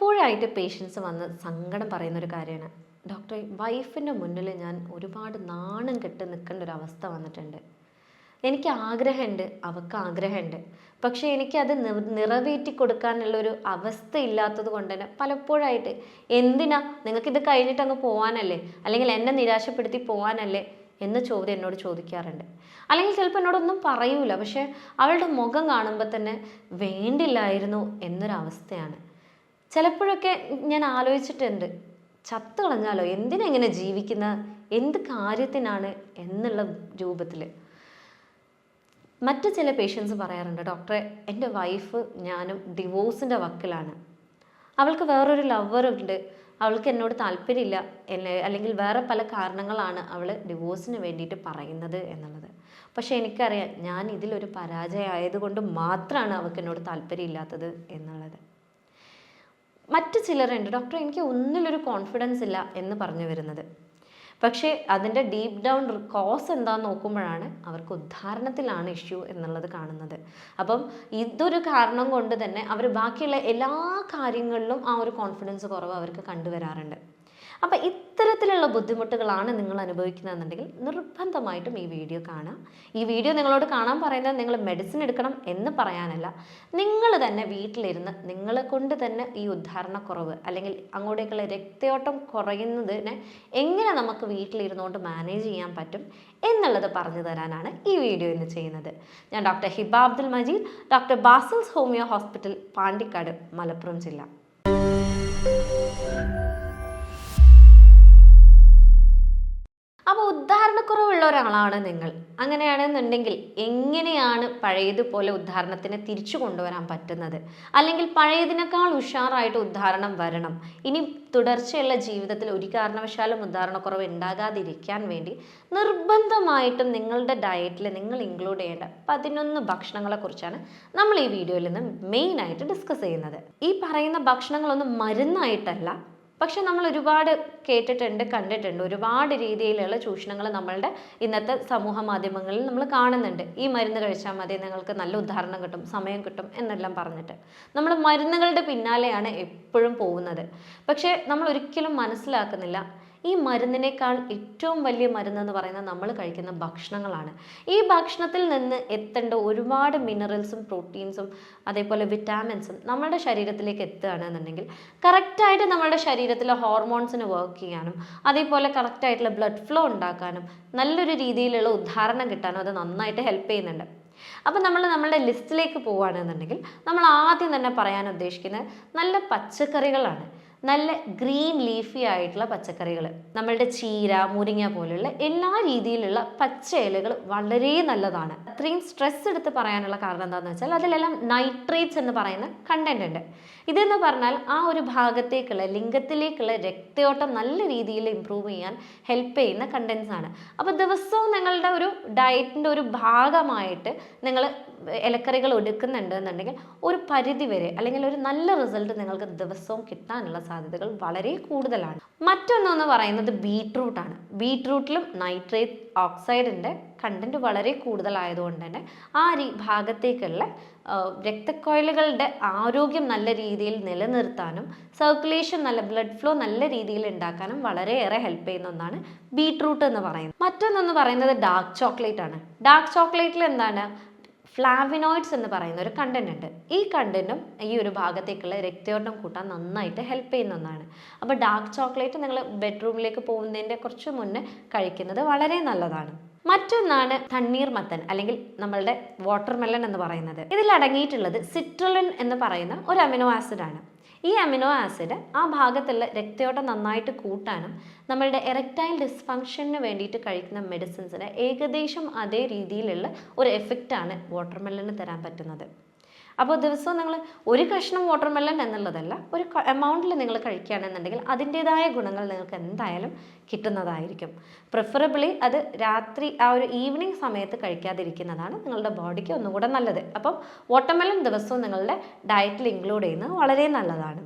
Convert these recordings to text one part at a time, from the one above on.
പലപ്പോഴായിട്ട് പേഷ്യൻസ് വന്ന് സങ്കടം പറയുന്ന ഒരു കാര്യമാണ്. ഡോക്ടറെ വൈഫിന്റെ മുന്നിൽ ഞാൻ ഒരുപാട് നാണം കെട്ട് നിൽക്കേണ്ട ഒരു അവസ്ഥ വന്നിട്ടുണ്ട്. എനിക്ക് ആഗ്രഹമുണ്ട് അവൾക്ക് ആഗ്രഹമുണ്ട്. പക്ഷേ എനിക്കത് നിറവേറ്റി കൊടുക്കാനുള്ളൊരു അവസ്ഥ ഇല്ലാത്തത് കൊണ്ട് തന്നെ പലപ്പോഴായിട്ട് എന്തിനാ നിങ്ങൾക്കിത് കഴിഞ്ഞിട്ട് അങ്ങ് പോകാനല്ലേ അല്ലെങ്കിൽ എന്നെ നിരാശപ്പെടുത്തി പോകാനല്ലേ എന്ന ചോദ്യം എന്നോട് ചോദിക്കാറുണ്ട്. അല്ലെങ്കിൽ ചിലപ്പോൾ എന്നോടൊന്നും പറയൂല. പക്ഷേ അവളുടെ മുഖം കാണുമ്പോൾ തന്നെ വേണ്ടില്ലായിരുന്നു എന്നൊരവസ്ഥയാണ്. ചിലപ്പോഴൊക്കെ ഞാൻ ആലോചിച്ചിട്ടുണ്ട് ചത്തു കളഞ്ഞാലോ? എന്തിനെങ്ങനെ ജീവിക്കുന്ന? എന്ത് കാര്യത്തിനാണ് എന്നുള്ള രൂപത്തിൽ മറ്റു ചില പേഷ്യൻസ് പറയാറുണ്ട് ഡോക്ടറെ എന്റെ വൈഫ് ഞാനും ഡിവോഴ്സിന്റെ വക്കിലാണ്. അവൾക്ക് വേറൊരു ലവറുണ്ട് അവൾക്ക് എന്നോട് താല്പര്യമില്ല. എന്നെ അല്ലെങ്കിൽ വേറെ പല കാരണങ്ങളാണ് അവൾ ഡിവോഴ്സിന് വേണ്ടിയിട്ട് പറയുന്നത് എന്നുള്ളത്. പക്ഷേ എനിക്കറിയാം ഞാൻ ഇതിലൊരു പരാജയമായതുകൊണ്ട് മാത്രമാണ് അവൾക്ക് എന്നോട് താല്പര്യമില്ലാത്തത് എന്നുള്ളത്. മറ്റു ചിലരുണ്ട്. ഡോക്ടർ എനിക്ക് ഒന്നിലൊരു കോൺഫിഡൻസ് ഇല്ല എന്ന് പറഞ്ഞു വരുന്നത്. പക്ഷേ അതിന്റെ ഡീപ്പ് ഡൗൺ കോസ് എന്താന്ന് നോക്കുമ്പോഴാണ് അവർക്ക് ഉദ്ധാരണത്തിലാണ് ഇഷ്യൂ എന്നുള്ളത് കാണുന്നത്. അപ്പം ഇതൊരു കാരണം കൊണ്ട് തന്നെ അവർ ബാക്കിയുള്ള എല്ലാ കാര്യങ്ങളിലും ആ ഒരു കോൺഫിഡൻസ് കുറവ് അവർക്ക് കണ്ടുവരാറുണ്ട്. അപ്പം ഇത്തരത്തിലുള്ള ബുദ്ധിമുട്ടുകളാണ് നിങ്ങൾ അനുഭവിക്കുന്നതെന്നുണ്ടെങ്കിൽ നിർബന്ധമായിട്ടും ഈ വീഡിയോ കാണുക. ഈ വീഡിയോ നിങ്ങളോട് കാണാൻ പറയുന്നത് നിങ്ങൾ മെഡിസിൻ എടുക്കണം എന്ന് പറയാനല്ല. നിങ്ങൾ തന്നെ വീട്ടിലിരുന്ന് നിങ്ങളെ കൊണ്ട് തന്നെ ഈ ഉദ്ധാരണക്കുറവ് അല്ലെങ്കിൽ അങ്ങോട്ടേക്കുള്ള രക്തയോട്ടം കുറയുന്നതിനെ എങ്ങനെ നമുക്ക് വീട്ടിലിരുന്നുകൊണ്ട് മാനേജ് ചെയ്യാൻ പറ്റും എന്നുള്ളത് പറഞ്ഞു തരാനാണ് ഈ വീഡിയോ ഇന്ന് ചെയ്യുന്നത്. ഞാൻ doctor Hiba Abdul Majeed doctor Basil's homeo hospital Pandikkad Malappuram ജില്ല. അപ്പോൾ ഉദ്ധാരണക്കുറവുള്ള ഒരാളാണ് നിങ്ങൾ. അങ്ങനെയാണെന്നുണ്ടെങ്കിൽ എങ്ങനെയാണ് പഴയതുപോലെ ഉദ്ധാരണത്തിനെ തിരിച്ചു കൊണ്ടുവരാൻ പറ്റുന്നത്? അല്ലെങ്കിൽ പഴയതിനേക്കാൾ ഉഷാറായിട്ട് ഉദ്ധാരണം വരണം. ഇനി തുടർച്ചയുള്ള ജീവിതത്തിൽ ഒരു കാരണവശാലും ഉദ്ധാരണക്കുറവ് ഉണ്ടാകാതിരിക്കാൻ വേണ്ടി നിർബന്ധമായിട്ടും നിങ്ങളുടെ ഡയറ്റിൽ നിങ്ങൾ ഇൻക്ലൂഡ് ചെയ്യേണ്ട പതിനൊന്ന് ഭക്ഷണങ്ങളെക്കുറിച്ചാണ് നമ്മൾ ഈ വീഡിയോയിൽ നിന്ന് മെയിനായിട്ട് ഡിസ്കസ് ചെയ്യുന്നത്. ഈ പറയുന്ന ഭക്ഷണങ്ങളൊന്നും മരുന്നായിട്ടല്ല പക്ഷെ നമ്മൾ ഒരുപാട് കേട്ടിട്ടുണ്ട് കണ്ടിട്ടുണ്ട്. ഒരുപാട് രീതിയിലുള്ള ചൂഷണങ്ങൾ നമ്മളുടെ ഇന്നത്തെ സമൂഹ മാധ്യമങ്ങളിൽ നമ്മൾ കാണുന്നുണ്ട്. ഈ മരുന്ന് കഴിച്ചാൽ മതി നിങ്ങൾക്ക് നല്ല ഉദാഹരണം കിട്ടും സമയം കിട്ടും എന്നെല്ലാം പറഞ്ഞിട്ട്. നമ്മൾ മരുന്നുകളുടെ പിന്നാലെയാണ് എപ്പോഴും പോകുന്നത്. പക്ഷേ നമ്മൾ ഒരിക്കലും മനസ്സിലാക്കുന്നില്ല ഈ മരുന്നിനേക്കാൾ ഏറ്റവും വലിയ മരുന്നെന്ന് പറയുന്നത് നമ്മൾ കഴിക്കുന്ന ഭക്ഷണങ്ങളാണ്. ഈ ഭക്ഷണത്തിൽ നിന്ന് എത്തേണ്ട ഒരുപാട് മിനറൽസും പ്രോട്ടീൻസും അതേപോലെ വിറ്റാമിൻസും നമ്മുടെ ശരീരത്തിലേക്ക് എത്തുകയാണെന്നുണ്ടെങ്കിൽ കറക്റ്റായിട്ട് നമ്മുടെ ശരീരത്തിലെ ഹോർമോൺസിന് വർക്ക് ചെയ്യാനും അതേപോലെ കറക്റ്റായിട്ടുള്ള ബ്ലഡ് ഫ്ലോ ഉണ്ടാക്കാനും നല്ലൊരു രീതിയിലുള്ള ഉദാഹരണം കിട്ടാനും അത് നന്നായിട്ട് ഹെൽപ്പ് ചെയ്യുന്നുണ്ട്. അപ്പം നമ്മൾ നമ്മളുടെ ലിസ്റ്റിലേക്ക് പോവുകയാണെന്നുണ്ടെങ്കിൽ നമ്മൾ ആദ്യം തന്നെ പറയാൻ ഉദ്ദേശിക്കുന്നത് നല്ല പച്ചക്കറികളാണ്. നല്ല ഗ്രീൻ ലീഫി ആയിട്ടുള്ള പച്ചക്കറികൾ നമ്മളുടെ ചീര മുരിങ്ങ പോലുള്ള എല്ലാ രീതിയിലുള്ള പച്ച ഇലകൾ വളരെ നല്ലതാണ്. അത്രയും സ്ട്രെസ് എടുത്ത് പറയാനുള്ള കാരണം എന്താണെന്ന് വെച്ചാൽ അതിലെല്ലാം നൈട്രേറ്റ്സ് എന്ന് പറയുന്ന കണ്ടന്റ് ഉണ്ട്. ഇതെന്ന് പറഞ്ഞാൽ ആ ഒരു ഭാഗത്തേക്കുള്ള ലിംഗത്തിലേക്കുള്ള രക്തയോട്ടം നല്ല രീതിയിൽ ഇമ്പ്രൂവ് ചെയ്യാൻ ഹെൽപ്പ് ചെയ്യുന്ന കണ്ടൻസ് ആണ്. അപ്പോൾ ദിവസവും നിങ്ങളുടെ ഒരു ഡയറ്റിന്റെ ഒരു ഭാഗമായിട്ട് നിങ്ങൾ ഇലക്കറികൾ എടുക്കുന്നുണ്ട് എന്നുണ്ടെങ്കിൽ ഒരു പരിധി വരെ അല്ലെങ്കിൽ ഒരു നല്ല റിസൾട്ട് നിങ്ങൾക്ക് ദിവസവും കിട്ടാനുള്ള സാധ്യതകൾ വളരെ കൂടുതലാണ്. മറ്റൊന്നെന്ന് പറയുന്നത് ബീട്രൂട്ടാണ് ബീട്രൂട്ടിലും നൈട്രേറ്റ് ഓക്സൈഡിന്റെ കണ്ടന്റ് വളരെ കൂടുതലായതുകൊണ്ട് തന്നെ ആ രീ ഭാഗത്തേക്കുള്ള രക്തക്കോയിലുകളുടെ ആരോഗ്യം നല്ല രീതിയിൽ നിലനിർത്താനും സർക്കുലേഷൻ നല്ല ബ്ലഡ് ഫ്ലോ നല്ല രീതിയിൽ ഉണ്ടാക്കാനും വളരെയേറെ ഹെൽപ്പ് ചെയ്യുന്ന ഒന്നാണ് ബീട്രൂട്ട് എന്ന് പറയുന്നത്. മറ്റൊന്നെന്ന് പറയുന്നത് ഡാർക്ക് ചോക്ലേറ്റ് ആണ്. ഡാർക്ക് ചോക്ലേറ്റിൽ എന്താണ്? ഫ്ലാവിനോയിഡ്സ് എന്ന് പറയുന്ന ഒരു കണ്ടന്റ് ഉണ്ട്. ഈ കണ്ടന്റും ഈ ഒരു ഭാഗത്തേക്കുള്ള രക്തയോട്ടം കൂട്ടാൻ നന്നായിട്ട് ഹെൽപ്പ് ചെയ്യുന്ന ഒന്നാണ്. അപ്പോൾ ഡാർക്ക് ചോക്ലേറ്റ് നിങ്ങൾ ബെഡ്റൂമിലേക്ക് പോകുന്നതിന്റെ കുറച്ച് മുന്നേ കഴിക്കുന്നത് വളരെ നല്ലതാണ്. മറ്റൊന്നാണ് തണ്ണീർമത്തൻ അല്ലെങ്കിൽ നമ്മളുടെ വാട്ടർമെലൺ എന്ന് പറയുന്നത്. ഇതിൽ അടങ്ങിയിട്ടുള്ളത് സിട്രലിൻ എന്ന് പറയുന്ന ഒരു അമിനോ ആസിഡ് ആണ്. ഈ അമിനോ ആസിഡ് ആ ഭാഗത്തുള്ള രക്തയോട്ടം നന്നായിട്ട് കൂട്ടാനും നമ്മളുടെ എറക്റ്റൈൽ ഡിസ്ഫങ്ഷന് വേണ്ടിയിട്ട് കഴിക്കുന്ന മെഡിസിൻസിന് ഏകദേശം അതേ രീതിയിലുള്ള ഒരു എഫക്റ്റാണ് വാട്ടർമെല്ലിന് തരാൻ പറ്റുന്നത്. അപ്പോൾ ദിവസവും നിങ്ങൾ ഒരു കഷ്ണം വാട്ടർമെലൺ എന്നുള്ളതല്ല ഒരു എമൗണ്ടിൽ നിങ്ങൾ കഴിക്കുകയാണെന്നുണ്ടെങ്കിൽ അതിന്റേതായ ഗുണങ്ങൾ നിങ്ങൾക്ക് എന്തായാലും കിട്ടുന്നതായിരിക്കും. പ്രിഫറബിളി അത് രാത്രി ആ ഒരു ഈവനിങ് സമയത്ത് കഴിക്കാതിരിക്കുന്നതാണ് നിങ്ങളുടെ ബോഡിക്ക് ഒന്നുകൂടെ നല്ലത്. അപ്പം വാട്ടർമെലൺ ദിവസവും നിങ്ങളുടെ ഡയറ്റിൽ ഇൻക്ലൂഡ് ചെയ്യുന്നത് വളരെ നല്ലതാണ്.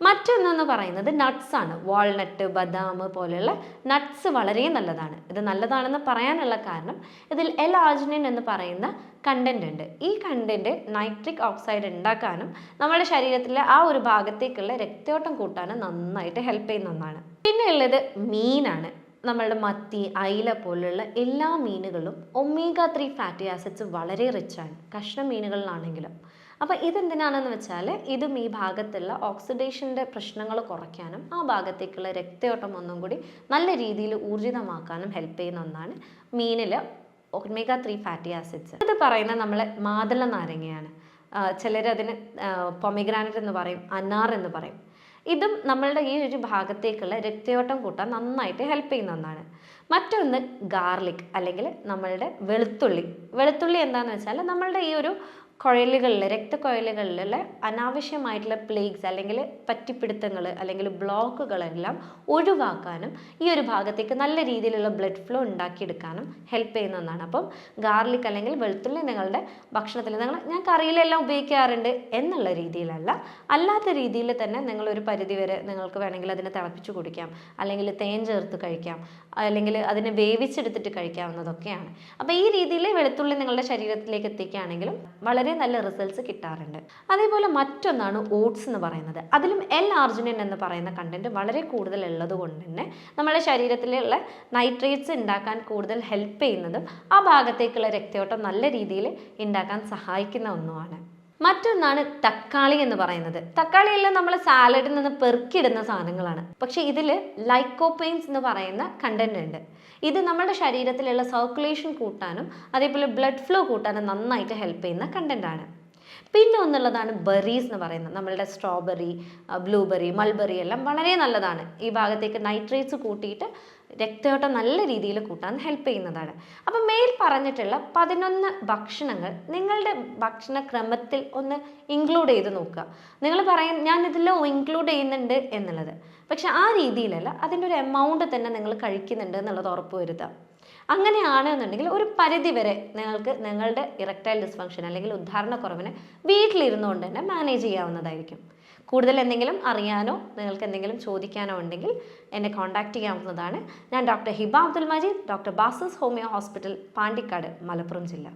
മറ്റൊന്നെന്ന് പറയുന്നത് നട്ട്സ് ആണ്. വാൾനട്ട് ബദാം പോലെയുള്ള നട്ട്സ് വളരെ നല്ലതാണ്. ഇത് നല്ലതാണെന്ന് പറയാനുള്ള കാരണം ഇതിൽ എൽ ആർജിനിൻ എന്ന് പറയുന്ന കണ്ടന്റ് ഉണ്ട്. ഈ കണ്ടന്റ് നൈട്രിക് ഓക്സൈഡ് ഉണ്ടാക്കാനും നമ്മുടെ ശരീരത്തിലെ ആ ഒരു ഭാഗത്തേക്കുള്ള രക്തയോട്ടം കൂട്ടാനും നന്നായിട്ട് ഹെൽപ്പ് ചെയ്യുന്ന ഒന്നാണ്. പിന്നെ ഉള്ളത് മീനാണ് നമ്മളുടെ മത്തി അയില പോലുള്ള എല്ലാ മീനുകളും ഒമേഗ ത്രീ ഫാറ്റി ആസിഡ്സ് വളരെ റിച്ചാണ് കഷ്ണ മീനുകളിലാണെങ്കിലും അപ്പോൾ ഇതെന്തിനാണെന്ന് വെച്ചാൽ ഇതും ഈ ഭാഗത്തുള്ള ഓക്സിഡേഷന്റെ പ്രശ്നങ്ങൾ കുറയ്ക്കാനും ആ ഭാഗത്തേക്കുള്ള രക്തയോട്ടം ഒന്നും കൂടി നല്ല രീതിയിൽ ഊർജിതമാക്കാനും ഹെൽപ്പ് ചെയ്യുന്ന ഒന്നാണ് മീനിൽ ഒമേഗ ത്രീ ഫാറ്റി ആസിഡ്സ് ഇത് പറയുന്നത് നമ്മളെ മാതള നാരങ്ങയാണ്. ചിലർ ചിലരതിന് പൊമിഗ്രാനറ്റ് എന്ന് പറയും അനാർ എന്ന് പറയും. ഇതും നമ്മളുടെ ഈ ഒരു ഭാഗത്തേക്കുള്ള രക്തയോട്ടം കൂട്ടാൻ നന്നായിട്ട് ഹെൽപ്പ് ചെയ്യുന്ന ഒന്നാണ്. മറ്റൊന്ന് ഗാർലിക് അല്ലെങ്കിൽ നമ്മളുടെ വെളുത്തുള്ളി. വെളുത്തുള്ളി എന്താണെന്ന് വെച്ചാൽ നമ്മളുടെ ഈ ഒരു കുഴലുകളിൽ രക്തക്കുഴലുകളിലുള്ള അനാവശ്യമായിട്ടുള്ള പ്ലേഗ്സ് അല്ലെങ്കിൽ പറ്റിപ്പിടുത്തങ്ങൾ അല്ലെങ്കിൽ ബ്ലോക്കുകളെല്ലാം ഒഴിവാക്കാനും ഈ ഒരു ഭാഗത്തേക്ക് നല്ല രീതിയിലുള്ള ബ്ലഡ് ഫ്ലോ ഉണ്ടാക്കിയെടുക്കാനും ഹെൽപ്പ് ചെയ്യുന്ന ഒന്നാണ്. അപ്പം ഗാർലിക് അല്ലെങ്കിൽ വെളുത്തുള്ളി നിങ്ങളുടെ ഭക്ഷണത്തിൽ നിങ്ങൾ ഞാൻ കറിയിലെല്ലാം ഉപയോഗിക്കാറുണ്ട് എന്നുള്ള രീതിയിലല്ല. അല്ലാത്ത രീതിയിൽ തന്നെ നിങ്ങൾ ഒരു പരിധി വരെ നിങ്ങൾക്ക് വേണമെങ്കിൽ അതിനെ തിളപ്പിച്ച് കുടിക്കാം. അല്ലെങ്കിൽ തേൻ ചേർത്ത് കഴിക്കാം. അല്ലെങ്കിൽ അതിനെ വേവിച്ചെടുത്തിട്ട് കഴിക്കാവുന്നതൊക്കെയാണ്. അപ്പോൾ ഈ രീതിയിൽ വെളുത്തുള്ളി നിങ്ങളുടെ ശരീരത്തിലേക്ക് എത്തിക്കുകയാണെങ്കിലും വളരെ നല്ല റിസൾട്ട്സ് കിട്ടാറുണ്ട്. അതേപോലെ മറ്റൊന്നാണ് ഓട്സ് എന്ന് പറയുന്നത്. അതിലും എൽ ആർജിനിൻ എന്ന് പറയുന്ന കണ്ടന്റ് വളരെ കൂടുതൽ ഉള്ളത് കൊണ്ട് തന്നെ നമ്മുടെ ശരീരത്തിലുള്ള നൈട്രേറ്റ്സ് ഉണ്ടാക്കാൻ കൂടുതൽ ഹെൽപ്പ് ചെയ്യുന്നതും ആ ഭാഗത്തേക്കുള്ള രക്തയോട്ടം നല്ല രീതിയിൽ ഉണ്ടാക്കാൻ സഹായിക്കുന്ന ഒന്നുമാണ്. മറ്റൊന്നാണ് തക്കാളി എന്ന് പറയുന്നത്. തക്കാളിയെല്ലാം നമ്മൾ സാലഡിൽ നിന്ന് പെറുക്കിയിടുന്ന സാധനങ്ങളാണ്. പക്ഷേ ഇതിൽ ലൈക്കോപെയിൻസ് എന്ന് പറയുന്ന കണ്ടന്റ് ഉണ്ട്. ഇത് നമ്മുടെ ശരീരത്തിലുള്ള സർക്കുലേഷൻ കൂട്ടാനും അതേപോലെ ബ്ലഡ് ഫ്ലോ കൂട്ടാനും നന്നായിട്ട് ഹെൽപ്പ് ചെയ്യുന്ന കണ്ടന്റ് ആണ്. പിന്നെ ഒന്നുള്ളതാണ് ബെറീസ് എന്ന് പറയുന്നത്. നമ്മളുടെ സ്ട്രോബെറി ബ്ലൂബെറി മൾബെറി എല്ലാം വളരെ നല്ലതാണ്. ഈ ഭാഗത്തേക്ക് നൈട്രേറ്റ്സ് കൂട്ടിയിട്ട് രക്തയോട്ടം നല്ല രീതിയിൽ കൂട്ടാൻ ഹെൽപ്പ് ചെയ്യുന്നതാണ്. അപ്പം മേൽ പറഞ്ഞിട്ടുള്ള പതിനൊന്ന് ഭക്ഷണങ്ങൾ നിങ്ങളുടെ ഭക്ഷണ ക്രമത്തിൽ ഒന്ന് ഇൻക്ലൂഡ് ചെയ്ത് നോക്കുക. നിങ്ങൾ പറയും ഞാൻ ഇതിൽ ഇൻക്ലൂഡ് ചെയ്യുന്നുണ്ട് എന്നുള്ളത്. പക്ഷെ ആ രീതിയിലല്ല അതിന്റെ ഒരു എമൗണ്ട് തന്നെ നിങ്ങൾ കഴിക്കുന്നുണ്ട് എന്നുള്ളത് ഉറപ്പ് വരുത്തുക. അങ്ങനെയാണ് എന്നുണ്ടെങ്കിൽ ഒരു പരിധി വരെ നിങ്ങൾക്ക് നിങ്ങളുടെ ഇറക്ടൈൽ ഡിസ്ഫങ്ഷൻ അല്ലെങ്കിൽ ഉദ്ധാരണക്കുറവിനെ വീട്ടിലിരുന്നുകൊണ്ട് തന്നെ മാനേജ് ചെയ്യാവുന്നതായിരിക്കും. കൂടുതൽ എന്തെങ്കിലും അറിയാനോ നിങ്ങൾക്ക് എന്തെങ്കിലും ചോദിക്കാനോ ഉണ്ടെങ്കിൽ എന്നെ കോൺടാക്റ്റ് ചെയ്യാവുന്നതാണ്. ഞാൻ doctor Hiba Abdul Majeed doctor Basil's homeo hospital Pandikkad Malappuram ജില്ല.